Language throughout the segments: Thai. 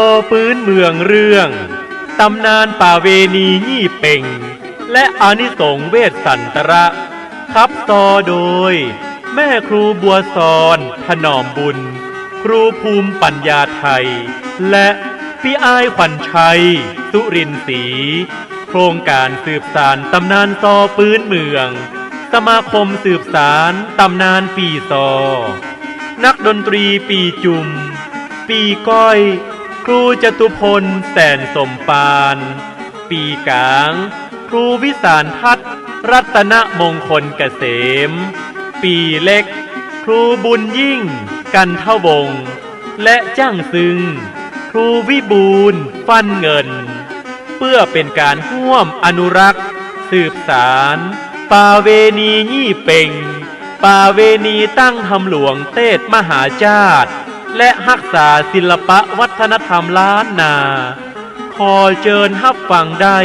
อปืนเมืองเรื่อง ตำนานป่าเวณียี่เป่ง และอานิสงเวสสันตระครับซอโดย แม่ครูบัวซอนถนอมบุญ ครูภูมิปัญญาไทย และพี่อ้ายขวัญชัย สุรินทร์ศรีโครงการสืบสารตำนานซอปืนเมือง สมาคมสืบสารตำนานปีซอ นักดนตรีปีจุม ปีก้อย ครูจตุพลแสนสมปาน ปีกลาง ครูวิสารทัศรัตนมงคลเกษม ปีเล็ก ครูบุญยิ่ง กันเทวง และจ้างซึง ครูวิบูลฟันเงิน เพื่อเป็นการร่วมอนุรักษ์ สืบสารปาเวณียี่เป่งปาเวณีตั้งทำหลวงเตศมหาชาติ และรักษาศิลปะวัฒนธรรมล้านนา ขอเชิญฮับฟังได้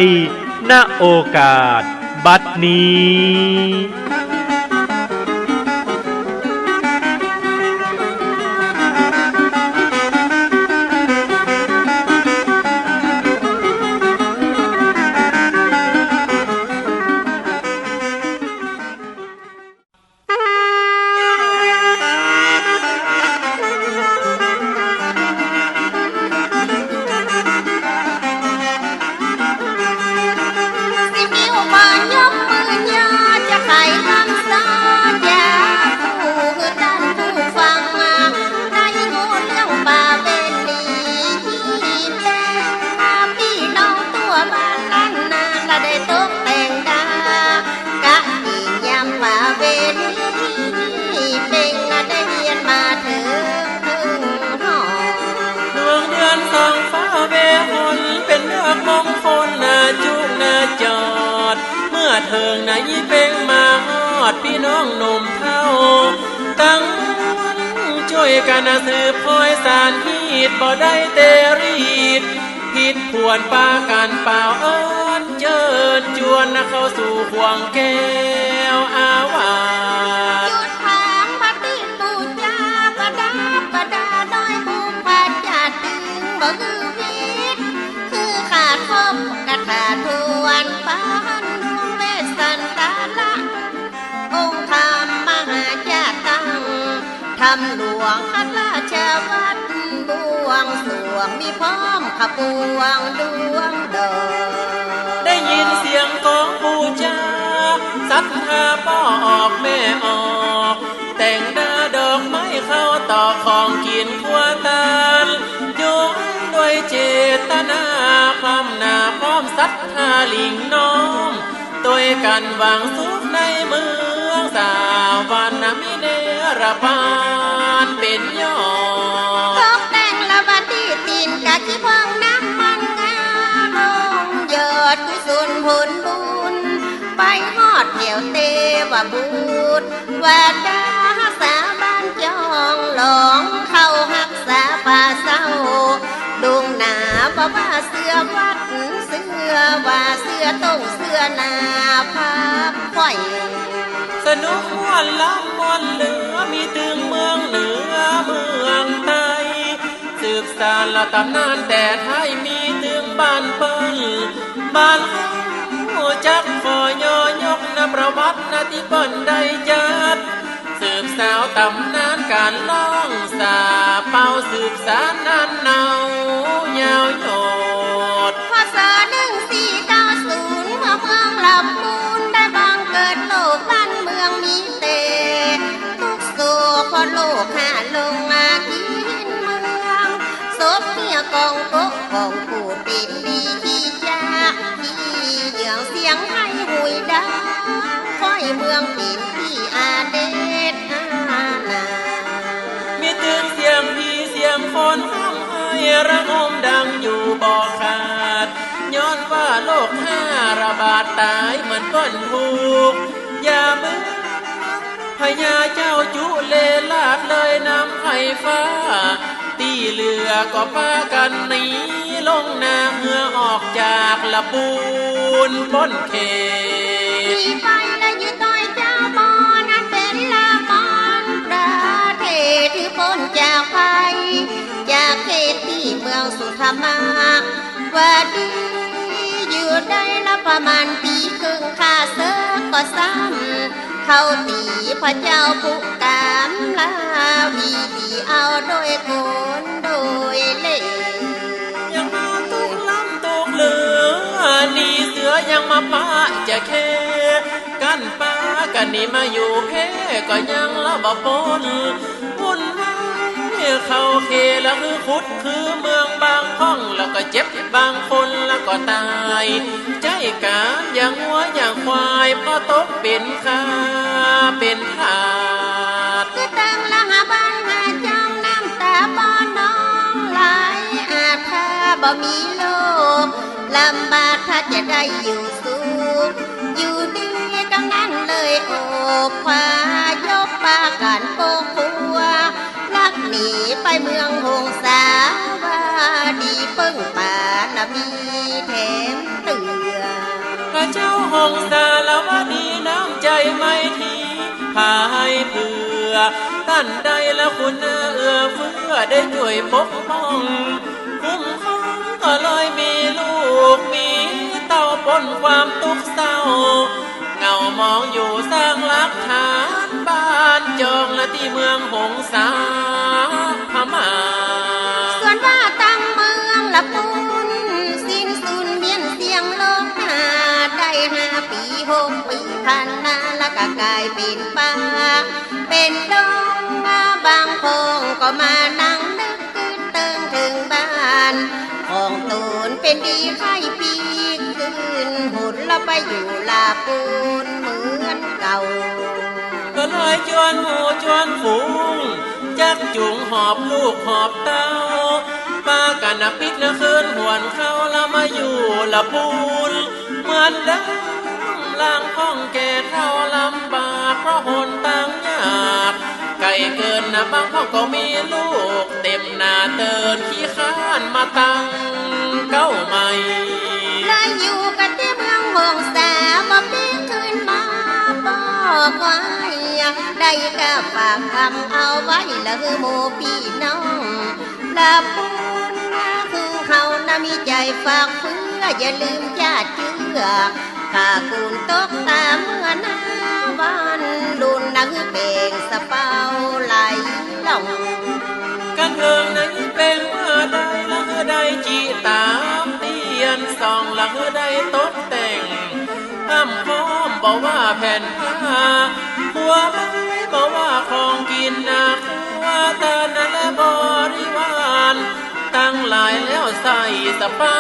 ณโอกาส บัดนี้ กันสืบพอยสารพีดบ่ได้เตรีดผิดพวนปากันเปล่าเอิญเจิญจวนนะเข้าสู่ห่วงแก้วอาวาสจุดทางปฏิปูจาประดาประดาน้อยมุมปัจจัดถึงบ่คือวิทคือขาดคบกระถาทวนปาน ทำหลวงพระราชวัดบวงสวงมีพร้อมขบวงดวงดอกได้ยินเสียงของปูจาศรัทธาป้อออกแม่ออก แต่งหน้าดอกไม้เข้าต่อของกินขัวตาลยุงด้วยเจตนาความหนาพร้อมศรัทธาลิงน้อม ตัวกันหวังสุขในเมืองสาววันนมิเนรบานเป็นยอตดกแต่งละบันที่ตีนกะขี้พองน้ำมันงาลงเยิดกุศลผลบุญ ไปฮอดเที่ยวเตวบูดว่าดาสาบ้านจองหลองเข้าหักษาป่าเศร้าาว่าเสื้อวัดเสื้อว่าเสื้อต้งเสื้อนาภาพข่อยสนุกมวนล้ำมวนเหลือมีถึงเมืองเหนือเมืองใต้สืบสานละตำนานแต่ไทยมีถึงบ้านเปิ้ลบ้านหูจักขอยอยกนประวัตินาที่เปิ้นได้จัด สาวตำนานการล่องสาเป่าสืบสานนานเนายาวโยดพศหนึ่งสี่เก้าศูนย์เมื่อเมืองลำพูนได้บังเกิดโลกบ้านเมืองมีเตทุกโศกพอโลกหาลงมากินเมืองศพเมียกองโกกองปูดปิดปีขี้จากที่เหยื่อเสียงให้หุยดังคอยเมืองปิดึงเสียงพี่เสียงคนห้องให้ระงมดังอยู่บ่อขาด ย้อนว่าโลกห้าระบาดตายเหมือนก้นถูกอย่ามึงพญาเจ้าจุเลลาดเลยนำไผ่ฟ้า ตีเรือก็พากันหนีลงนาเมื่อออกจากละปูนพ้นเขต นจากภัยจากเขตที่เมืองสุทมาว่าดีอยู่ได้ละประมาณปีครึ่งค่าเซิกก็ซ้ำเขาตีพระเจ้าผู้กามลาวีดีเอาโดยโกนโดยเล่ยังมาตุกล้ำตกเหลือนีเสือยังมาป้าจะแค่กันป้ากันนี่มาอยู่เพก็ยังละบ่ปนวุ่นวา เขาเคแล้วคือคุดคือเมืองบางห้อง แล้วก็เจ็บบางคนแล้วก็ตาย ใจกาอย่างวัวอย่างควายพอตกเป็นข้าเป็นทาสคือตั้งละหาบ้านหาจองน้ำตาบอนน้องไหลอาจถ้าบ่มีโลกลำบากถ้าจะได้อยู่สุขอยู่ดีกังนั้นเลยโอบพายกปากันโกคัวลัก หนีไปเมืองหงสาวาดีปึ้งป่านะมีแถมเตือพระเจ้าหงสารวดีน้ำใจไม่ทีพาให้เพื่อท่านใดและคุณเอื้อเฟื้อได้ช่วยปกป้องคุ้มครองก็เลยมีลูกมีเต้าปนความทุกข์เศร้าเงามองอยู่สร้างหลักฐาน บ้านจองและที่เมืองหงสาพม่าส่วนว่าตั้งเมืองละปุนสิ้นสุนเมียนเสียงโลกหาได้ห้าปีหกปีผ่านาล้วก็กลายเป็นป่าเป็นดงบางพงก็มานั่งนึกคืนเติงถึงบ้านของตูนเป็นดีไข่ปีกขึ้นหุ่นแล้วไปอยู่ลาปูนเหมือนเก่า เลยชวนหมู่ชวนฝูง จักจุงหอบลูกหอบเต้าป้ากันนะปิดนะคืนหวนเข้าแล้วมาอยู่ละพูนเหมือนเดิมล่างห้องแก่เท่าลำบากเพราะหนต่างยากไก่เกินนะบางห้อก็มีลูก เต็มหน้าเตินขี้ข้านมาตั้งเก้าใหม่ อกไว้ได้ก็ฝากคำเอาไว้ละคือหมู่พี่น้องละปูนนะคือเขานะมีใจฝากเพื่ออย่าลืมญาติเชื่อข้ากุนตกตาเมื่อน้าบ้านดุนนะคือเบ่งสะเปาไหลลงกันเทิงนั้นเป็นเมื่อใดละคือใดจีตามเตียนสองละคือใดตกแต่งห้ามพอ บอกว่าแผ่นผ้าหัวไม้บอกว่าของกินนาคัวตานั่นและบริวารตั้งหลายแล้วใส่สะเป้า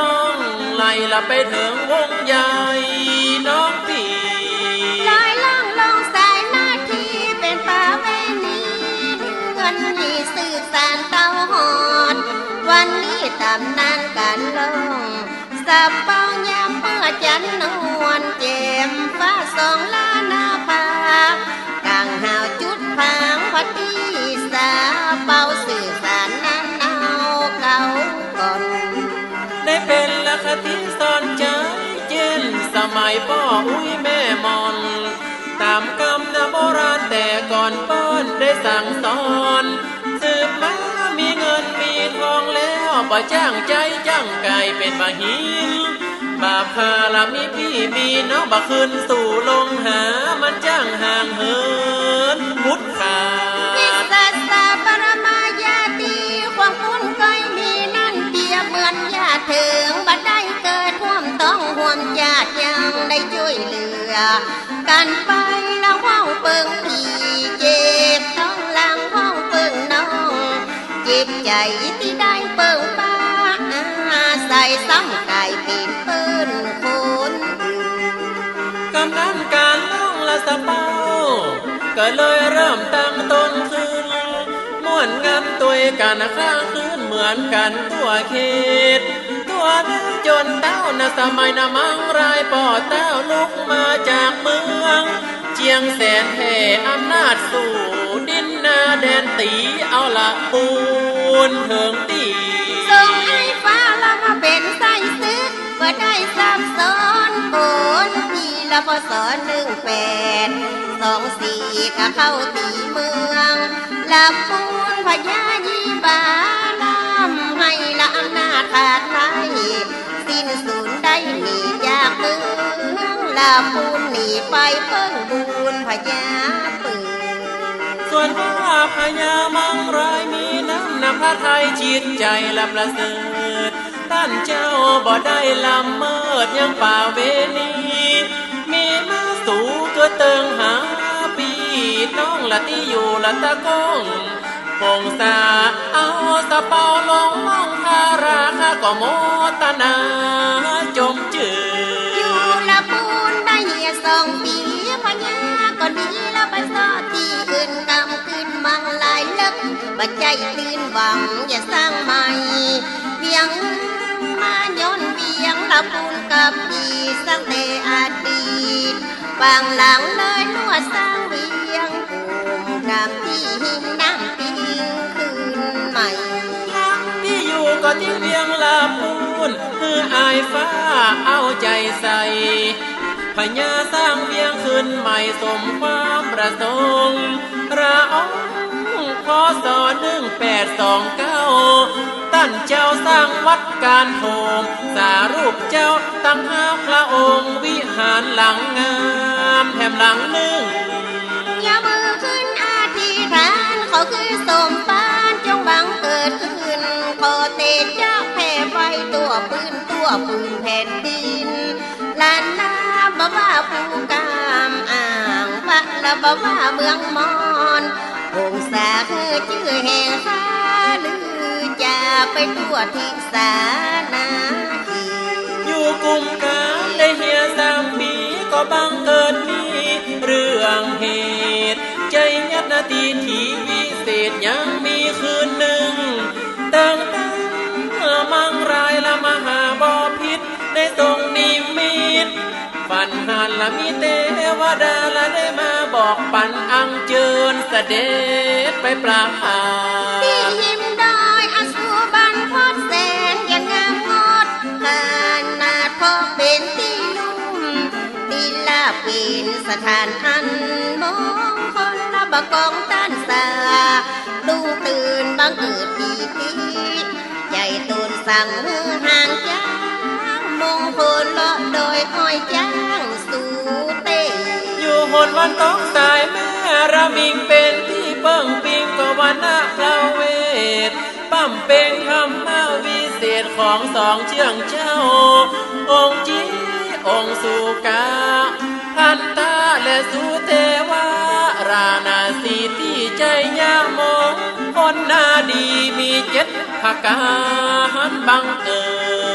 ลองไหลละไปถึงวงใหญ่น้องพี่ลอยล่องลงสายหน้าที่เป็นป่าเวณีเงินนี่สื่อสารเต้าหอด วันนี้ตำนานกันลงสับเป้ายามเมื่อจันนว สมัยพ่ออุ้ยแม่มอน ตามกรรมนะโบราณแต่ก่อนป้อนได้สั่งสอนสืบมามีเงินมีทองแล้วบ่จ้างใจจ้างกายเป็นบาหินบาพาละมีพี่มีน้องบ่คืนสู่ลงหามันจ้างห่างเหินพุทธาวิสสะปรมายาตีความคุ้นเคยมีนั่นเปรียบเหมือนญาติถึง ช่วยเหลือ กันไปแล้วห้องเปิงพี่เจ็บท้องลังห้องเปิงน้อง เจ็บใจที่ได้เปิงป้าอาศัยซ้ำกายป็นเปิ้นคนกำลังการล่องละสะเป้าก็เลยเริ่มตั้งต้นขึ้นม่วนงานตัวกันข้างคืนเหมือนกันตัวเขต วนั้นจนเต้านะสมัยนะมังรายป่อเต้าลุกมาจากเมือง เจียงแสนแห่อำนาจสู่ดินนาแดนตีเอาละปูนเถิงตีส่งให้ฟ้าเรามาเป็นไส้ซึกว่าได้ซ้ำซ้อนโกนทีละพศหนึ่งแปดสองสี่ก็เข้าตีเมืองลำปูนพญายี ลาปูนหนีไปเพิ่งบูนพญาปืนส่วนว่าพญามังรายมีน้ำนำพระไทยจิตใจละประเสริฐท่านเจ้าบ่ได้ละเมิดยังป่าเวณีมีมาสู่ตัวเติงหาปีน้องละที่อยู่ละตะกงพงษาเอาสะเปาลงมองคาราคาก็โมตนาจมจืด องปีพญาก็ดีแล้วไปซอที่อื่นกำขึ้นมังหลายเลิกบัดใจตื่นหวังอย่าสร้างใหม่เวียงมาย้อนเวียงละปูนกับดีสร้างแต่อดีตบางหลังเลยนวดสร้างเวียงภูมกับที่หินน้ำปิงคืนใหม่ที่อยู่ก็ที่เวียงลาปูนคืออายฟ้าเอาใจใส่ พญาสร้างเวียงขึ้นใหม่สมความประสงค์ระองพศหนึ่งแปดสองเก้าตั้นเจ้าสร้างวัดการโทมสารูปเจ้าตั้งห้าพระองค์วิหารหลังงามแถมหลังหนึ่งอย่ามือขึ้นอาธิษฐานขอคือสมปานจงบังเกิดขึ้นขอเตจาแผ่ไฟตัวปืนตัวปืนแผ่นดิน ว่าผู้กามอ่างพระละบว่าเมืองมอนองศาคือชื่อแห่งฟ้าลือจะไปทั่วทิศานาทีอยู่กลุ่มกามได้เฮียสามปีก็บังเกิดมีเรื่องเหตุ ใจยัดนาทีทีวิเศษยังมีคืนหนึ่งตั้งตั้งมังรายละมหาบอพิษได้ทรงนิมิต ฝันหันละมีเทวดาละได้มาบอกปันอังเจิญเสด็จไปปราหาที่หิมดอยอสูบันพอดแสนยังงามงดขนาดพอเป็นที่ลุ่มดีลาเป็นสถานอันมงคลละบกองต้านสาดูตื่นบังเกิดปีติใหญ่ตูนสั่งมือห่างจ้างมงคลเลาะโดยอ้อยจ้างสู่เตอยู่หนวันตกสายแม่ระมิงเป็นที่เบิ่งปิงกวันนาพระเวทปั้มเป็นธรรมะวิเศษของสองเชื่องเจ้า องค์จีองค์สุกาพันตาและสุเทวารานาสีที่ใจยามองคนหน้าดีมีเจ็ดภาการบังเอิญ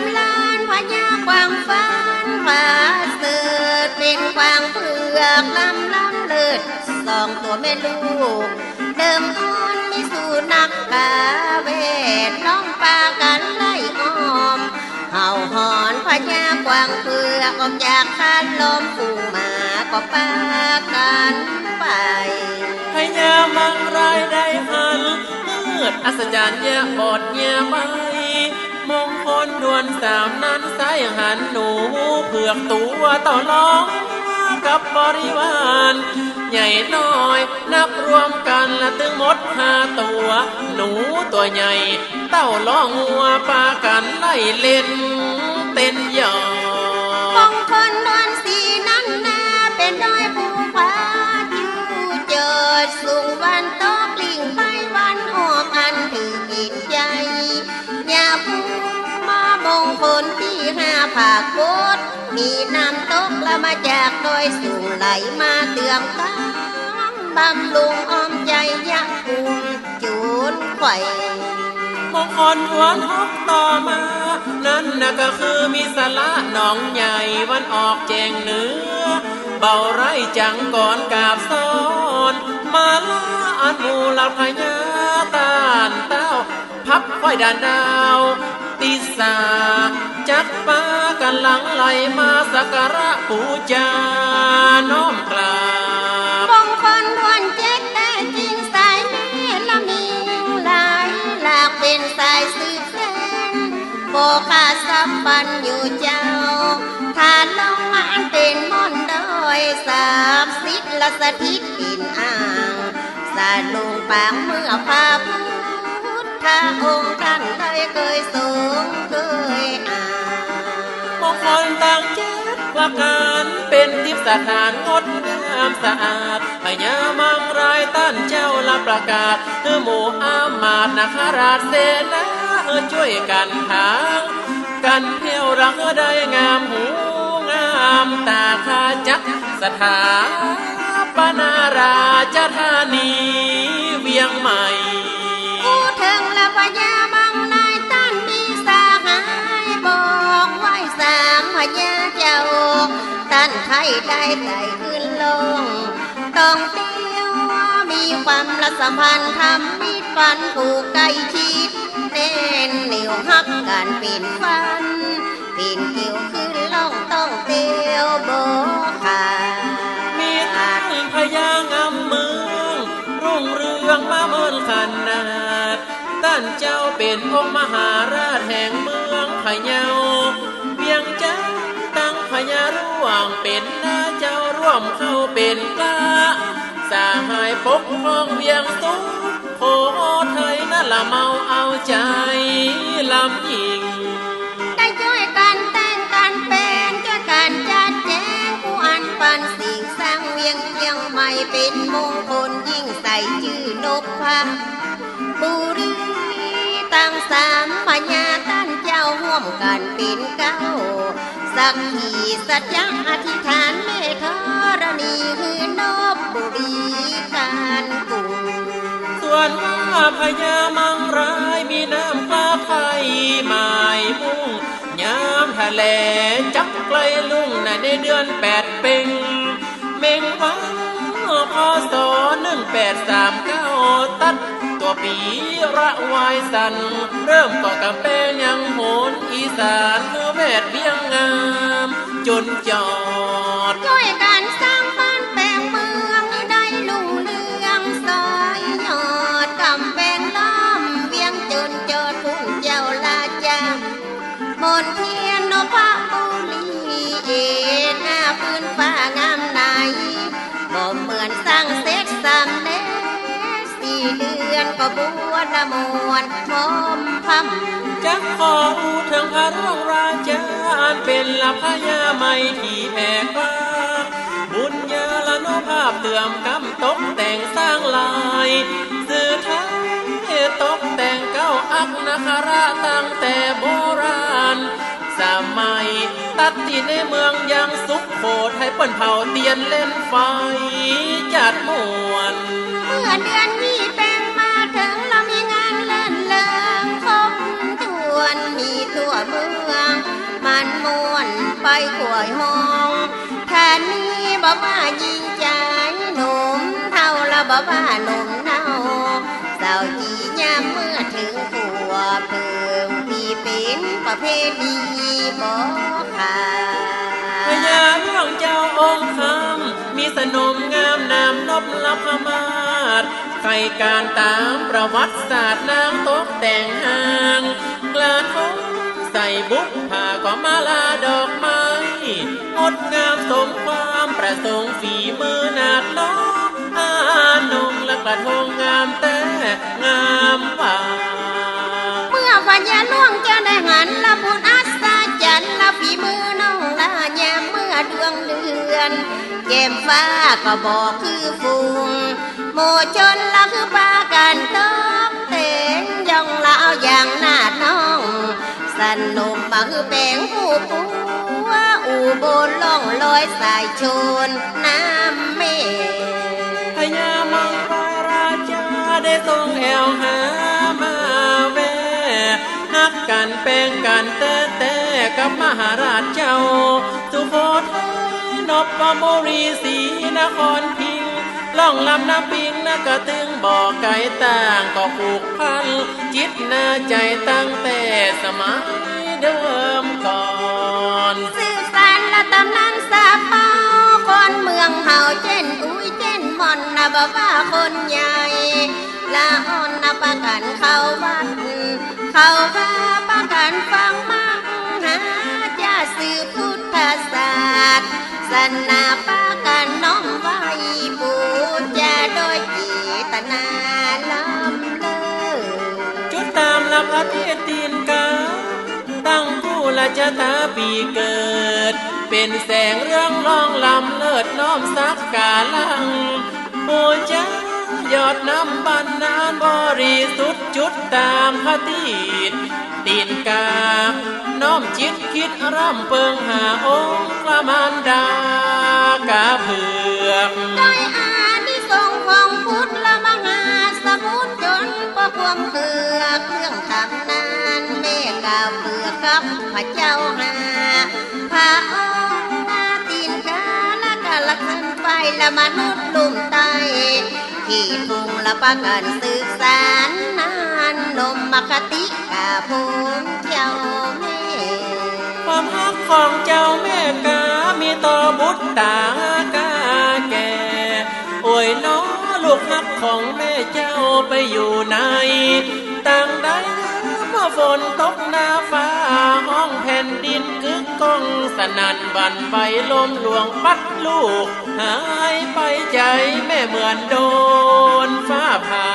ำลานพญากวางฟ้านผาเสิดเป็นกวางเผือกลำลำเลิศสองตัวแม่ลูก เดิมอ่อนมีสูนักกาเวทน้องปากันไล่อ้อมเห่าหอนพญากวางเผือกออกจากคานลมฝูหมาก็ปากันไปพญามังรายได้หันเมืดอัศจรรย์แย่บอดแย่ใบ มงคลดวนสามนั้นสายหันหนูเผือกตัวต่อร้อง กับบริวารใหญ่น้อยนับรวมกันละถึงหมดห้าตัว หนูตัวใหญ่ เต้าล้องัวปากันไล่เล่น เต้นหยอก งคลที่ห้าผากโคตมีน้ำตกละมาจากดอยสูงไหลมาเตืองกังบำรุงอ้อมใจยะคุมจูนไข่มงคลทวนฮอกต่อมา นั่นน่ะก็คือมีสละหนองใหญ่วันออกแจงเนื้อ เบาไรจังก่อนกาบซ้อน มาลาอันมูลพญาตานเต้า พับค่อยดานดาว ติสา จัดปากันหลังไหลมาสักการะปูจาน้อมกราบมงคลรวนเจ็ดแต่จริงสายแม่ละมีหลายหลากเป็นสายสืบเส้นโบขาสัมปันอยู่เจ้าทานลงอันเป็นมนต์โดยสาบสิทธิ์ละสถิตดินอ่างสาลงปางเมื่อพาพุทธทาองค์ท่านเลยเคยทรงเคยอ่าน คลต่างจัดประการเป็นทิพยสถานงดงามสะอาดพญามังรายต้านเจ้าละประกาศเือหมู่อามาตนาคราชเสนาเออช่วยกันทางกันเพียวรักได้งามหูงามตาคาจักสถาปนาราชธานีเวียงใหม่อู้ถึงและพญาานไทยได้ไต่ขึ้นลง ต้องเตี้ยวมีความละสัมพันธ์ทำมิตรฝันผูกใกล้ชิดแน่นเหนียวหักกันป็นฟันปีนเกี่ยวขึ้นล่องต้องเตียวโบขามีทั้งพญางามเมืองรุ่งเรืองมาเมินขนาดต้านเจ้าเป็นองค์มหาราชแห่งเมืองพะเยาเวียงจันทน์ตั้งพญาร่วงเป็น หน้ามเข้าเป็นกล้าสาหายปกครองเวียงสุขโคไทยนั่นละเมาเอาใจลำยิง ได้ช่วยกันแต่งกันเป็นช่วยกันจัดแจงผู้อันปันสิ่งสร้างเวียงเชียงใหม่เป็นมงคลยิ่งใส่ชื่อนพพะบุรีตั้งสามพญาท่านเจ้าห่วมกันเป็นเก้า สักขีสัจจะอธิษฐานเมธรณีคือนบบุรีการกุส่วนว่าพญามังรายมีน้ำฟ้าไทยหมายมุ่งยามทะเลจับไกลลุ่งน่ะในเดือนแปดเป็งเมงวังพศหนึ่งแปดสามเก้าตัด ปีระวายสัน เริ่มก่อกำแพงยังโหนอีสานเมื่อแวดเวียงงาม จนจอดช่วยกันสร้างบ้านแปลงเมืองได้ลุ่งเรืองซอยยอดกำแพงล้อมเวียงจนจอดทุ่งเจ้าลาจามนที่ ก็บวชละมวนพร้อมพำจักขออูถึงพระร่วงราชาอันเป็นละพญาไม่ที่แอกฟ้าบุญญาละโนภาพเตื่อมกำตกแต่งสร้างลายสื่อไทยตกแต่งเก้าอักนาคาราตั้งแต่โบราณ สมัยตัดที่ในเมืองยังสุขโขทให้เปิ้นเผาเตียนเล่นไฟจัดมวนเมื่อเดือน ม่วนไปขวยห้องแทนนี้บอกว่ายิงใจหนุ่มเท่าละบอกว่าหนุ่มเน่าสาวจียามเมื่อถึงขัวเพิ่งปีเป็นประเพณีบอกขาพญาเรื่องเจ้าองค์คำมีสนมงามนามนบลพมาศใครการตามประวัติศาสตร์นางตกแต่งหางกระทงใส่ บุกผาก็มาลาดอกไม้งดงามสมความประสงค์ฝีมือนาดน้องอานงและกระทงงามแต่งามป่าเมื่อพญาล่วงจะได้หันละบุญอัศจรรย์ละฝีมือน้องละยามเมื่อดวงเดือนแก้มฟ้าก็บอกคือฟุงโมชนละคือปากันตอกเต็งยองละเอาอย่างน้าน้อง สันนมมาคือแปงผู้ปัวอูบนล่องลอยสายชนน้ำเมพญามังราราชาได้ทรงแอวหามาแวนักกันแป้งกันแต่แต่กับมหาราชเจ้าสุโขทัยนบปโมรีศรีนครพิงค์ ล่องลำน้ำปิงนะกระตึงบ่อไก่ต่างก็ผูกพันจิตนาใจตั้งแต่สมัยเดิมก่อนสื่อสารละตำนานสาเปาคนเมืองเฮาเช่นอุ้ยเช่นมอนนะบอกว่าคนใหญ่ละอ่อนนะประกันเข้าวัดเข้าว่าประกันฟังมังหาจะสื่อพุทธศาสตร์สนาปร ชะตาปีเกิด เป็นแสงเรื่องรองลำเลิศน้อมสักกาลังโอ้จ้ายอดน้ำบันนานบริสุทธิ์จุดตามพระตีดตีนกา น้อมจิตคิดร่ำเปิงหาองค์พระมารดากาเผือก เผือกับพระเจ้าหาพระองค์นาตีนกาละกาละขึ้นไปละมนุษย์ลุ่มไตที่ทุงละปะกันสืบสารนานนมมคติกาภูมิเจ้าแม่ ความฮักของเจ้าแม่กา มีต่อบุตรตากาแก่โอ้ยน้อลูกฮักของแม่เจ้าไปอยู่ไหนต่างใดเมื่อ ฝนตกหน้าฟ้าห้องแผ่นดินกึกก้องสนั่นหวันไหวลมหลวงปัดลูก หายไปใจแม่เหมือนโดนฟ้าผ่า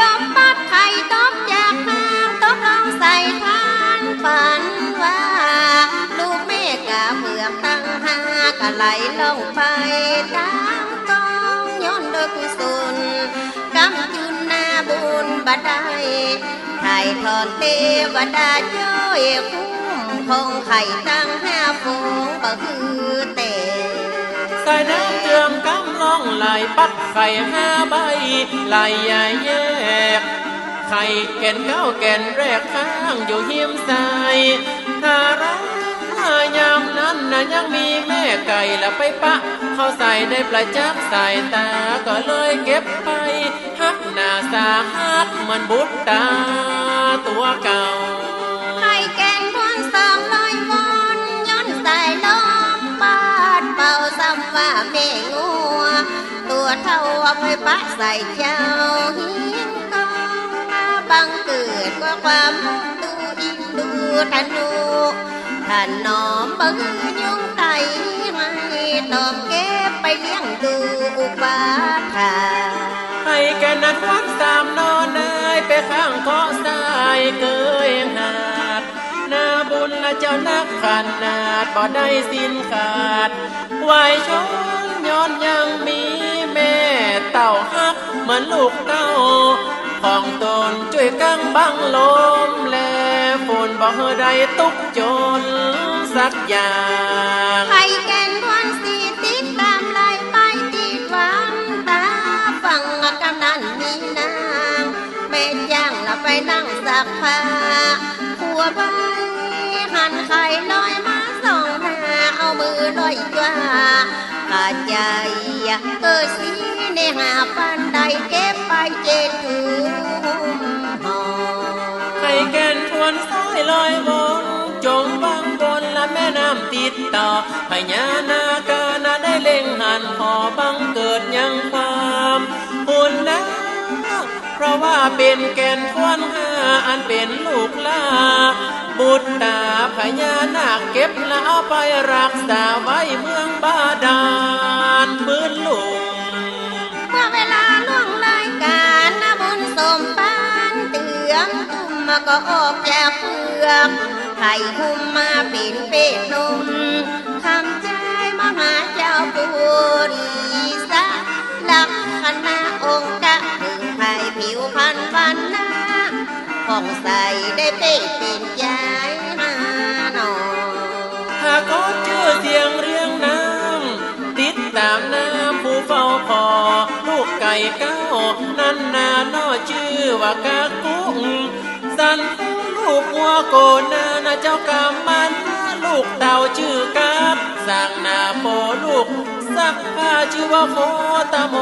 ลมพัดไข่ตบจากน้ำตบลองใส่ทานฝันว่า ลูกแม่กาเผือกตั้งหากะไหลลงไปตามกองย้อนโดยกุศลกำจุนน บุญบัดได้ไข่ทอนเทวดาช่วยคุ้มคงไข่ตั้งห้าฝูงก็คือเตสายน้ำเตือมกำล่องไหลปัดไข่ห้าใบไหลใหญ่แยกไข่แก่นเก้าแก่นแรกข้างอยู่หิมสายถ้ารัก ยามนั้นนะยังมีแม่ไก่ละไปปะ เขาใส่ได้ปลายจักสายตาก็เลยเก็บไปฮักหน้าสาฮักเหมันบุตรตาตัวเก่าไข่แกงพวนสองลอยวนย้อนสายลมปาดเป่าซ้ำว่าแม่งัว ตัวเท่าว่าไปปะใส่เจ้าหินกองบังเกิดก็ความตูอินดูธนูท่านอมบือยุงไตให้ตอมเก็บไปเลี้ยงดูอุปาทาให้แกนัดวัดสามนอนเนยไปข้างเกาะทรายเกยหาดหน้าบุญละเจ้านักขนาดบ่ได้สิ้นขาดไหวชนย้อนยังมีแม่เต่าฮักเหมือนลูกเต้าของตนช่วยกั้งบังลมแล ฝนบ่ได้ตุกจนสักอย่างไข่แก ยลอยวนจมบังบนและแม่น้ำติดต่อพญานาคานาได้เล็งหันหอบังเกิดยังความหุ่นนะเพราะว่าเป็นแก่นทวนห้าอันเป็นลูกลาบุตรตาพญานาคเก็บแล้วเอาไปรักษาไว้เมืองบาดาลพื้นลุง จุ่มมาก็ออกจากเปลือกไข่หุ้มมาเป็นเป็ดนมคำใจมหาเจ้าปุรีสะลักษณะองค์กะถึงไข่ผิวพันวันนาผ่องใสได้เป็ดเป็นใจมาหนอหากก็ชื่อเสียงเรียงน้ำติดตามน้ำผู้เฝ้าพอลูกไก่ก้า นั่นนานอชื่อว่ากากุ้งสันลูกวัวโกนานาเจ้ากามันลูกเต่าชื่อกาบสั่งนาโปลูกสักผ้าชื่อว่าโคตาโม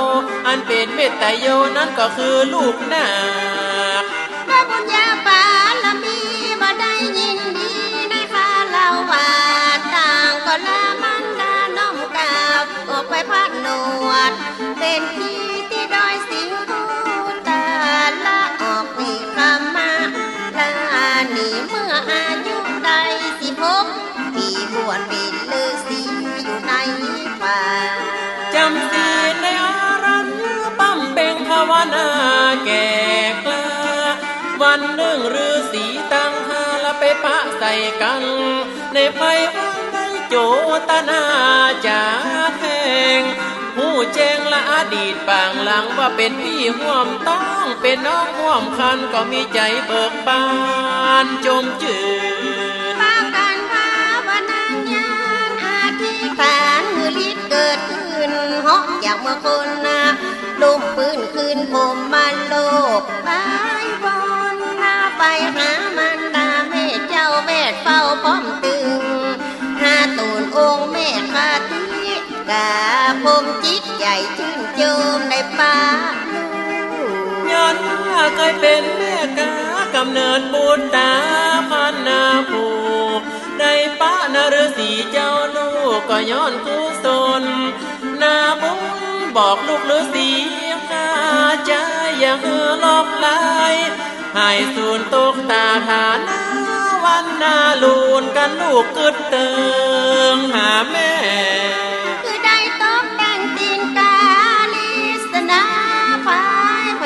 อันเป็นเมตไตโยนั้นก็คือลูกนาคพระบุญญาปาลมีบ่ได้ยินดีในคาเล่าว่าต่างก็ละมันดาน้อมกาบออกไปพัดหนวดเป็นที่ แก่กล้าวันหนึ่งฤาษีตั้งหาละไปปะสส่กัน ในไพวันได้โจตนาจาแห่งผู้แจ้งละอดีตปางหลังว่าเป็นพี่ห่วมต้องเป็นน้องห่วมคันก็มีใจเบิกบานจมจืดปาการภาวนาญาณอาธิษฐานมือลิดเกิดขึ้นเหาะจากเมื่อคนนาลุ่มปืนคืนผมมันโลกไปบนหน้า ไปหามันดาแม่เจ้าแวดเฝ้าพร้อมตึงหาตูนองค์แม่คาทิกาพมจิตใจชื่นโจมในป่าย้อนว่าเคยเป็นแม่กากำเนิดบุตรตาพันนาผูกได้ป้านฤสีเจ้าลูกก็ย้อนกุศลนาบุญบอกลูกฤสีข้าใจอย่าเฮือลบไหล ให้สูนตกตาฐานาวันนาลูนกันลูกกึดเติงหาแม่คือได้ตกแต่งตีนกาลิสนาพายเพ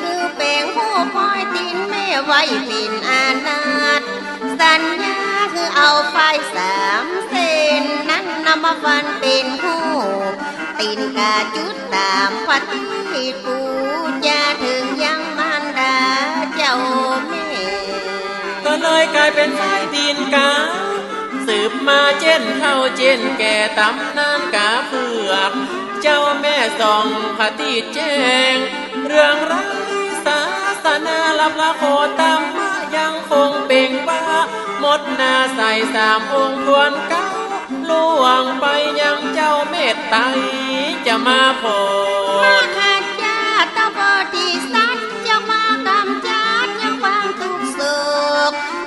คือเป่งผู้พอยตีนแม่ไว้ปินอานาตสัญญาคือเอาไฟสามเส้นนั้นนำมาฟันเป็นหูตีนกาจุดตามพระที่ปูจะถึงยัง กลายเป็นสายตีนกา สืบมาเช่นเท่าเช่นแก่ตำนานกาเผือก เจ้าแม่ส่องพระที่แจ้ง เรื่องไรศาสนาลับละโคตามมายังคงเป่งบ้าหมดหนาใส่สามองค์ทวนเก้าล่วงไปยังเจ้าเมตไตรจะมาโผล่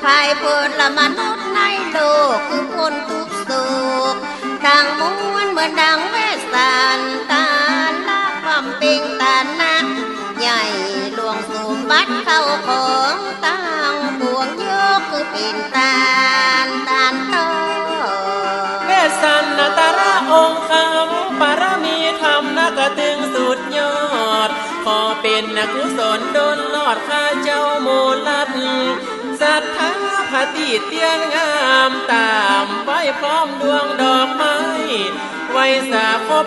ภายเพิดละมนุษย์ในโลกคือคนทุกข์โศกทางมวลเหมือนดังเวสสันตาละความเป็งตานักใหญ่หลวงสูมบัติเข้าของตั้งปวงยกคือป็นตาลตาลโตเวสสันนตระองค์คำปารมีธรรมนักถึงสุดยอด ขอเป็นนักกุศลดนลอดข้าเจ้าโมลัดศรัท คติเตียนงามตามไว้พร้อมดวงดอกไม้ ไว้สาคบ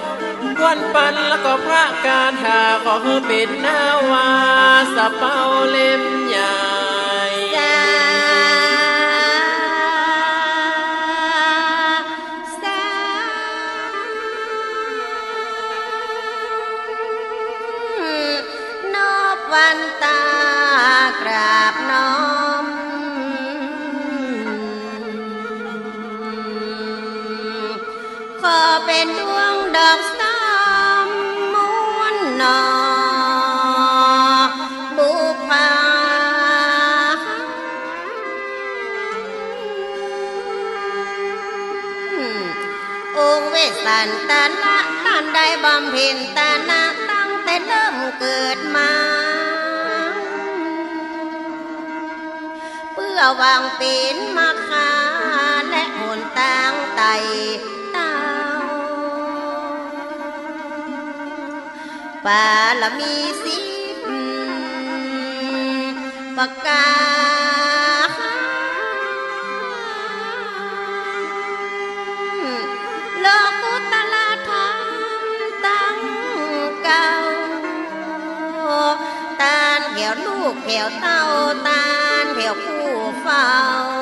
กวนปันแล้วก็พระการหาขอให้เป็นนาวาสะเปาเล่มให สันตนะท่านได้บำเพ็ญแตานะตั้งแต่เริ่มเกิดมา เพื่อวางเป็นมาคาและหนตางไตเต้าปาละมีสิบประกาโตานแถว